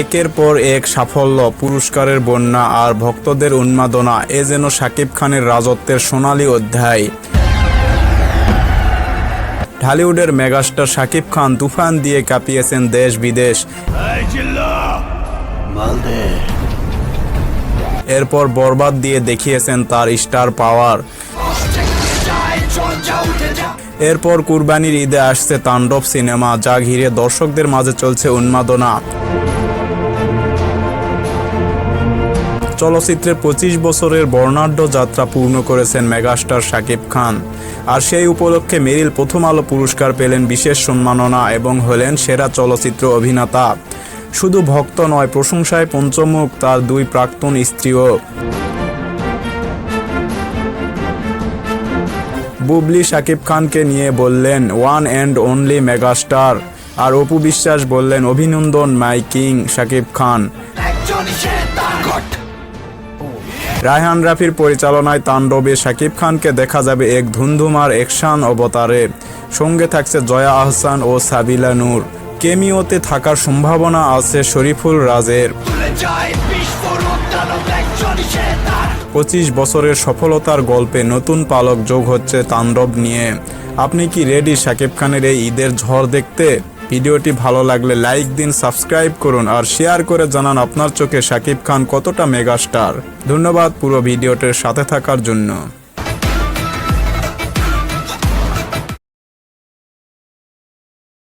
একের পর এক সাফল্য, পুরস্কারের বন্যা আর ভক্তদের উন্মাদনা, এ যেন শাকিব খানের রাজত্বের সোনালী অধ্যায়। ঢালিউডের মেগাস্টার শাকিব খান তুফান দিয়ে কাঁপিয়েছেন দেশ বিদেশ। এরপর বরবাদ দিয়ে দেখিয়েছেন তার স্টার পাওয়ার। এরপর কুরবানির ঈদে আসছে তাণ্ডব সিনেমা, যা ঘিরে দর্শকদের মাঝে চলছে উন্মাদনা। চলচ্চিত্রের পঁচিশ বছরের বর্ণাঢ্য যাত্রা পূর্ণ করেছেন মেগাস্টার শাকিব খান। আর সেই উপলক্ষে মেরিল প্রথম আলো পুরস্কার পেলেন বিশেষ সম্মাননা এবং হলেন সেরা চলচ্চিত্র অভিনেতা। শুধু ভক্ত নয়, প্রশংসায় পঞ্চমুখ তার দুই প্রাক্তন স্ত্রীও। বুবলি শাকিব খানকে নিয়ে বললেন, ওয়ান অ্যান্ড অনলি মেগাস্টার। আর অপু বিশ্বাস বললেন, অভিনন্দন মাই কিং শাকিব খান। রায়হান রাফির পরিচালনায় তাণ্ডবে শাকিব খানকে দেখা যাবে এক ধুমধুমার একশান অবতারে। সঙ্গে থাকছে জয়া আহসান ও সাবিলা নূর। কেমিওতে থাকার সম্ভাবনা আছে শরীফুল রাজের। পঁচিশ বছরের সফলতার গল্পে নতুন পালক যোগ হচ্ছে তাণ্ডব নিয়ে। আপনি কি রেডি শাকিব খানের এই ঈদের ঝড় দেখতে? ভিডিওটি ভালো লাগলে লাইক দিন, সাবস্ক্রাইব করুন আর শেয়ার করে জানান আপনার চোখে শাকিব খান কতটা মেগাস্টার। ধন্যবাদ পুরো ভিডিওটির সাথে থাকার জন্য।